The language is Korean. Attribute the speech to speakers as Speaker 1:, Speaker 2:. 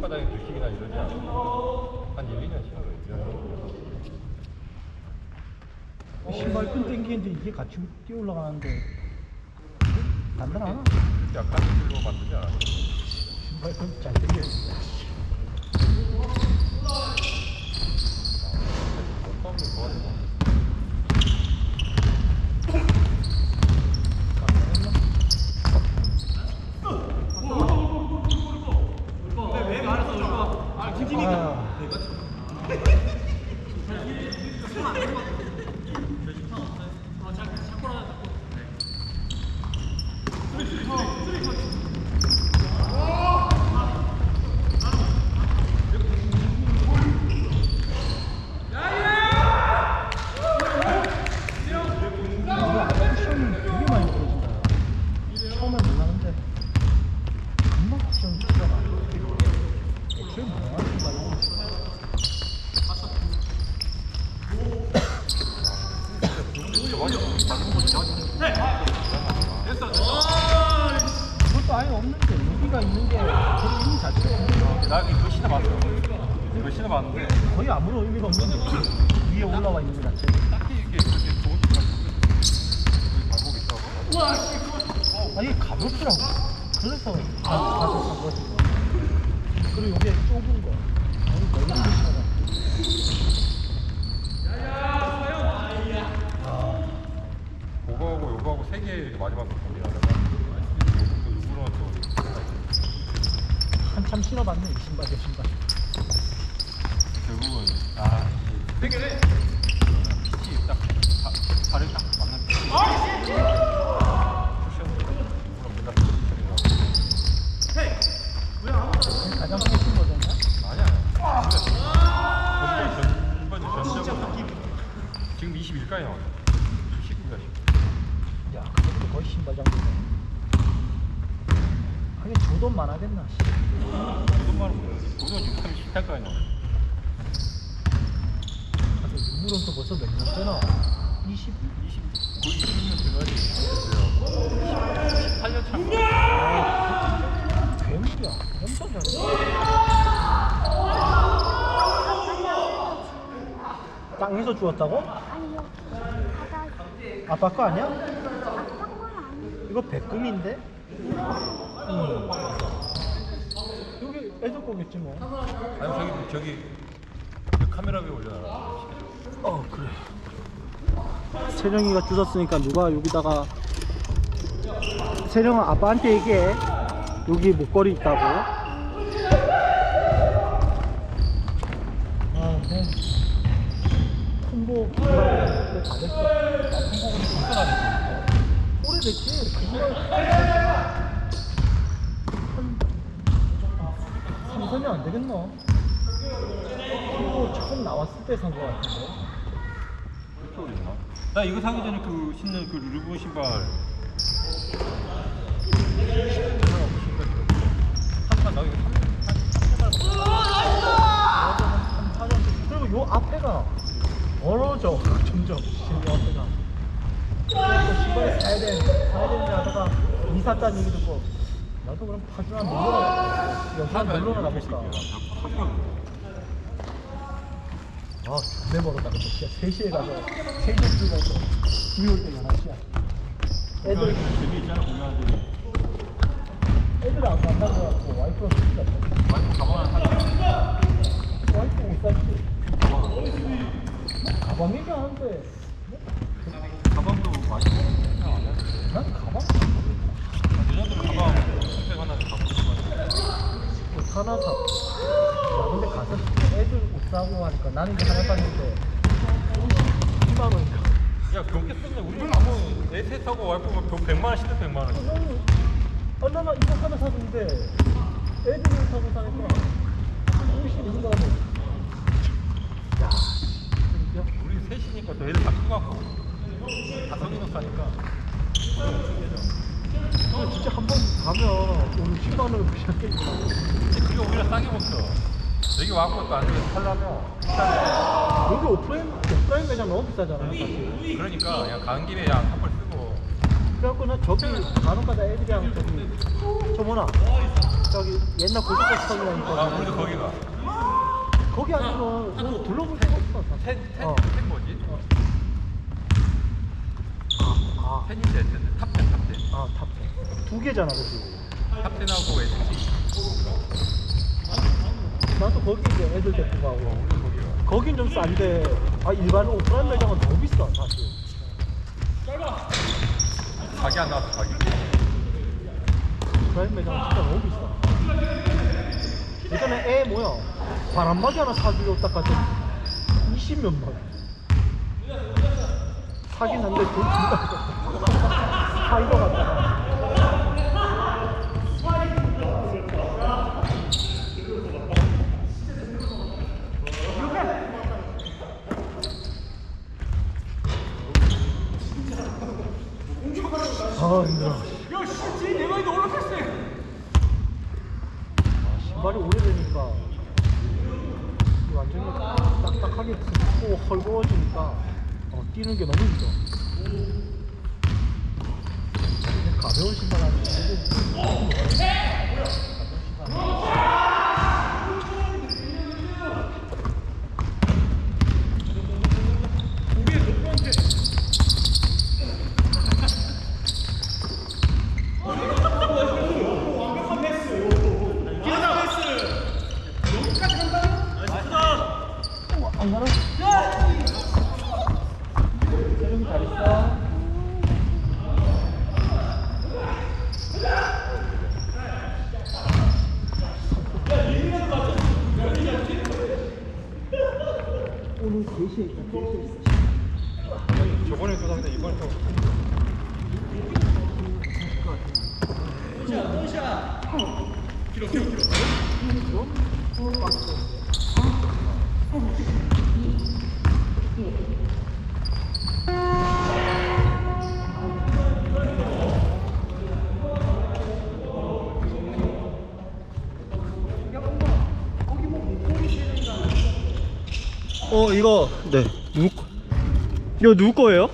Speaker 1: 신바닥에 주식이나 이러지 않아. 한 1, 2년 신어요.
Speaker 2: 신발 끈 땡기는데 이게 같이 뛰어 올라가는데 간단하나?
Speaker 1: 약간 실로 만들지 않아.
Speaker 2: 신발 끈 잘 땡겨
Speaker 1: 못 싸우면 좋아지고.
Speaker 2: 아, 이거 쿠션 되게 많이 떨어진다 처음에 몰랐는데 금방 쿠션 티가 나 그게 뭐야 신발이 그것도 아예 없는데 여기가 있는 게 거의 의미 자체가 없는 거
Speaker 1: 나 이거 신어봤어. 이거 신어봤는데.
Speaker 2: 거의 아무런 의미가 없는데 위에 올라와 있는 것 자체.
Speaker 1: 딱히 이게 그렇게 좋은 신발 발목 있어.
Speaker 2: 아 이게 가볍더라고. 그래서 가- 가서 산 거지 그리고 이게 좁은 거. 아니 넓은 거 신어가
Speaker 1: 그거하고 요거하고 세 개 마지막 정리하다가 또 요거는 또
Speaker 2: 한참 신어봤네 이 신발.
Speaker 1: 결국은 아 세개네 피치 딱 바, 발을 딱 맞는 피치
Speaker 2: 가장?
Speaker 1: 아니야. 전 전번 전적은 지금 21까지 나와 19가
Speaker 2: 야 그것도 거의 신발 장비네 하긴 조던 많아겠나
Speaker 1: 보면 그거 지금 30까지 나와
Speaker 2: 하긴 유물은 또 벌써 몇 년째나 20?
Speaker 1: 20 거의 20년 들어가지 됐어요 18년 차인가
Speaker 2: 아, 괴물이야 엄청 잘해 땅에서 주웠다고?
Speaker 3: 아니요. 바다
Speaker 2: 아빠 거 아니야? 이거 백금인데? 응. 여기 애들 거겠지 뭐.
Speaker 1: 아니 저기 저기 저 카메라 위에 올려놔라
Speaker 2: 어 그래. 세령이가 주웠으니까 누가 여기다가 세령아 아빠한테 얘기해. 여기 목걸이 있다고. 아, 네. 홍보 다 됐어.
Speaker 1: 한국은 불편하네
Speaker 2: 오래됐지. 그거 한 3, 4년 안 되겠나? 홍보 처음 나왔을 때 산 거 같은데.
Speaker 1: 나 이거 사기 전에 그 신는 그 르브론 신발 한판 나 이거 3만
Speaker 2: 그리고 요 앞에가 멀어져 점점 요 앞에가 그래서 신발 사야 돼 사야 되는데 하다가 이삿단 얘기 듣고 나도 그럼 파주나 놀러 여기서 놀러 가볼까? 아 존내 멀었다 근데 진짜 3시에 가서 3시에 들어가서 비올 때 11시야. 애들.
Speaker 1: 재미있잖아 보면
Speaker 2: 애들 안 만난 거 같고 와이프가 진짜
Speaker 1: 와이프 가방 하나 사자
Speaker 2: 와이프 못 샀지 뭐 가방 얘기하는데
Speaker 1: 가방도 생각 안 해?
Speaker 2: 난 가방
Speaker 1: 여자들은 가방 스펙 하나 갖고 싶어
Speaker 2: 옷 하나 사. 야, 근데 가서 애들 옷 사고 하니까 나는 이제 하나 샀는데 2만 원인가.
Speaker 1: 야 그렇게 썼네 우리 아무 타고 와이프가 100만 원 시대 100만 원
Speaker 2: 아, 나나 이거 하나 샀는데 애들 옷 사고 사니까 훨씬 인가 뭐. 야, 진짜.
Speaker 1: 우리 셋이니까 또 애들 다 크갖고 다 성인옷 사니까
Speaker 2: 이거 진짜 한 번 가면 50만 원을 부셨겠지.
Speaker 1: 근데 그게 오히려 싸게 먹혀 여기 와갖고 또 안쪽에 살려면 비싸네
Speaker 2: 여기 오프라인, 오프라인 매장 너무 비싸잖아, 사실.
Speaker 1: 그러니까 그냥 가는 김에 그냥 한벌 쓰고
Speaker 2: 그래갖고 나 저기 간혹가다 애들이랑 저기 저 뭐나 저기 옛날 고속버스터미널
Speaker 1: 아
Speaker 2: 있거든.
Speaker 1: 우리도 거기 가.
Speaker 2: 거기 아니면 그냥 둘러볼 데가 없어. 사실.
Speaker 1: 텐텐
Speaker 2: 어.
Speaker 1: 텐 뭐지?
Speaker 2: 아,
Speaker 1: 텐인데 텐.
Speaker 2: 아, 탑텐. 두 개잖아, 그지?
Speaker 1: 탑텐하고 ST.
Speaker 2: 나도 거기 이제 애들 데리고 가고. 거긴 좀 싼데, 아, 일반 오프라인 매장은 더 비싸, 사실.
Speaker 1: 가게 안 나와서 가게.
Speaker 2: 오프라인 매장은 진짜 너무 비싸. 예전에 애 뭐야, 바람막이 하나 사주려 딱 갔더니 20몇만 원. 사긴 한데 돈 준다. 아 힘들어. 야 씨, 내 말도 올라갔어. 아, 신발이 오래되니까 이 완전히 딱딱하게 붓고 헐거워지니까 어, 뛰는 게 너무 힘들어. 가벼운 신발 하면 안 가나? 세종이 잘했어. 오늘 3시에 있다, 3시에 있어.
Speaker 1: 저번에 또 상대 이번에 또.
Speaker 2: 어, 이거, 네. 누구, 거- 이거 누구 거예요?